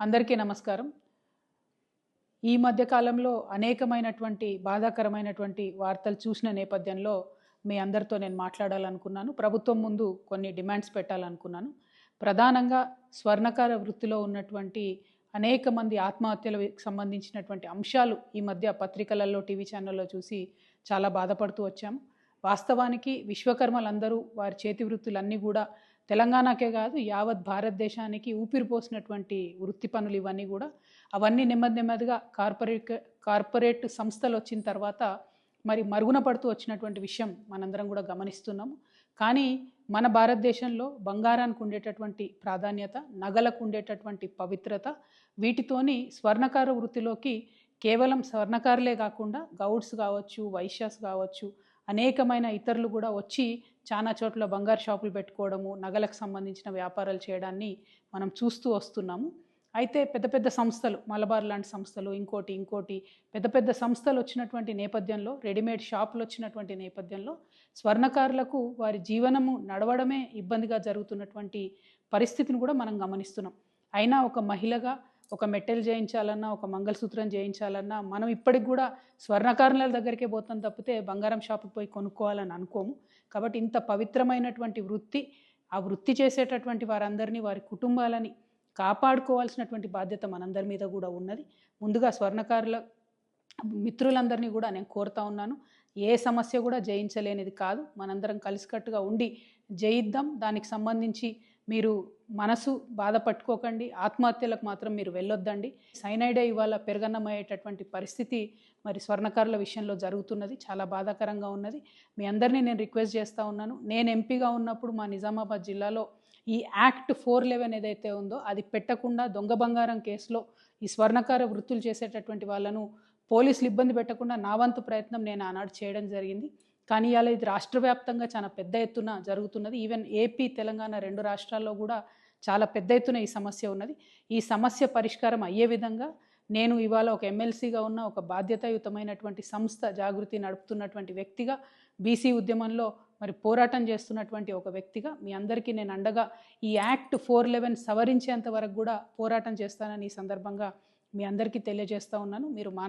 అందరికీ నమస్కారం. ఈ మధ్యకాలంలో అనేకమైనటువంటి బాధాకరమైనటువంటి వార్తలు చూసిన నేపథ్యంలో మీ అందరితో నేను మాట్లాడాలనుకున్నాను. ప్రభుత్వం ముందు కొన్ని డిమాండ్స్ పెట్టాలనుకున్నాను. ప్రధానంగా స్వర్ణకార వృత్తిలో ఉన్నటువంటి అనేక మంది ఆత్మహత్యలకు సంబంధించినటువంటి అంశాలు ఈ మధ్య పత్రికలలో టీవీ ఛానల్లో చూసి చాలా బాధపడుతూ వచ్చాము వాస్తవానికి విశ్వకర్మలందరూ వారి చేతి వృత్తులన్నీ కూడా తెలంగాణకే కాదు యావత్ భారతదేశానికి ఊపిరిపోసినటువంటి వృత్తి పనులు ఇవన్నీ కూడా అవన్నీ నెమ్మది నెమ్మదిగా కార్పొరేట్ కార్పొరేట్ సంస్థలు వచ్చిన తర్వాత మరి మరుగున పడుతూ వచ్చినటువంటి విషయం మనందరం కూడా గమనిస్తున్నాము. కానీ మన భారతదేశంలో బంగారానికి ఉండేటటువంటి ప్రాధాన్యత నగలకు ఉండేటటువంటి పవిత్రత వీటితోని స్వర్ణకార వృత్తిలోకి కేవలం స్వర్ణకారులే కాకుండా గౌడ్స్ కావచ్చు వైశ్యాస్ కావచ్చు అనేకమైన ఇతరులు కూడా వచ్చి చాలా చోట్ల బంగారు షాపులు పెట్టుకోవడము నగలకు సంబంధించిన వ్యాపారాలు చేయడాన్ని మనం చూస్తూ వస్తున్నాము. అయితే పెద్ద పెద్ద సంస్థలు మలబార్ లాంటి సంస్థలు ఇంకోటి ఇంకోటి పెద్ద పెద్ద సంస్థలు వచ్చినటువంటి నేపథ్యంలో రెడీమేడ్ షాపులు వచ్చినటువంటి నేపథ్యంలో స్వర్ణకారులకు వారి జీవనము నడవడమే ఇబ్బందిగా జరుగుతున్నటువంటి పరిస్థితిని కూడా మనం గమనిస్తున్నాం. అయినా ఒక మహిళగా ఒక మెటల్ చేయించాలన్నా ఒక మంగళసూత్రం చేయించాలన్నా మనం ఇప్పటికి కూడా స్వర్ణకారుల దగ్గరికే పోతాం తప్పితే బంగారం షాపుకి పోయి కొనుక్కోవాలని అనుకోము. కాబట్టి ఇంత పవిత్రమైనటువంటి వృత్తి ఆ వృత్తి చేసేటటువంటి వారందరినీ వారి కుటుంబాలని కాపాడుకోవాల్సినటువంటి బాధ్యత మనందరి మీద కూడా ఉన్నది. ముందుగా స్వర్ణకారుల మిత్రులందరినీ కూడా నేను కోరుతా ఉన్నాను. ఏ సమస్య కూడా జయించలేనిది కాదు. మనందరం కలిసికట్టుగా ఉండి జయిద్దాం. దానికి సంబంధించి మీరు మనసు బాధపట్టుకోకండి ఆత్మహత్యలకు మాత్రం మీరు వెళ్ళొద్దండి. సైనైడే ఇవాళ పెరగన్నమయ్యేటటువంటి పరిస్థితి మరి స్వర్ణకారుల విషయంలో జరుగుతున్నది చాలా బాధాకరంగా ఉన్నది. మీ అందరినీ నేను రిక్వెస్ట్ చేస్తూ ఉన్నాను. నేను ఎంపీగా ఉన్నప్పుడు మా నిజామాబాద్ జిల్లాలో ఈ యాక్ట్ ఫోర్ లెవెన్ ఏదైతే ఉందో అది పెట్టకుండా దొంగ బంగారం కేసులో ఈ స్వర్ణకార వృత్తులు చేసేటటువంటి వాళ్ళను పోలీసులు ఇబ్బంది పెట్టకుండా నా వంతు ప్రయత్నం నేను ఆనాడు చేయడం జరిగింది. కానీ ఇవాళ ఇది రాష్ట్ర వ్యాప్తంగా చాలా పెద్ద ఎత్తున జరుగుతున్నది. ఈవెన్ ఏపీ తెలంగాణ రెండు రాష్ట్రాల్లో కూడా చాలా పెద్ద ఎత్తున ఈ సమస్య ఉన్నది. ఈ సమస్య పరిష్కారం అయ్యే విధంగా నేను ఇవాళ ఒక ఎమ్మెల్సీగా ఉన్న ఒక బాధ్యతాయుతమైనటువంటి సంస్థ జాగృతి నడుపుతున్నటువంటి వ్యక్తిగా బీసీ ఉద్యమంలో మరి పోరాటం చేస్తున్నటువంటి ఒక వ్యక్తిగా మీ అందరికీ నేను అండగా ఈ యాక్ట్ ఫోర్ లెవెన్ సవరించేంత వరకు కూడా పోరాటం చేస్తానని ఈ సందర్భంగా మీ అందరికీ తెలియజేస్తూ ఉన్నాను. మీరు మాన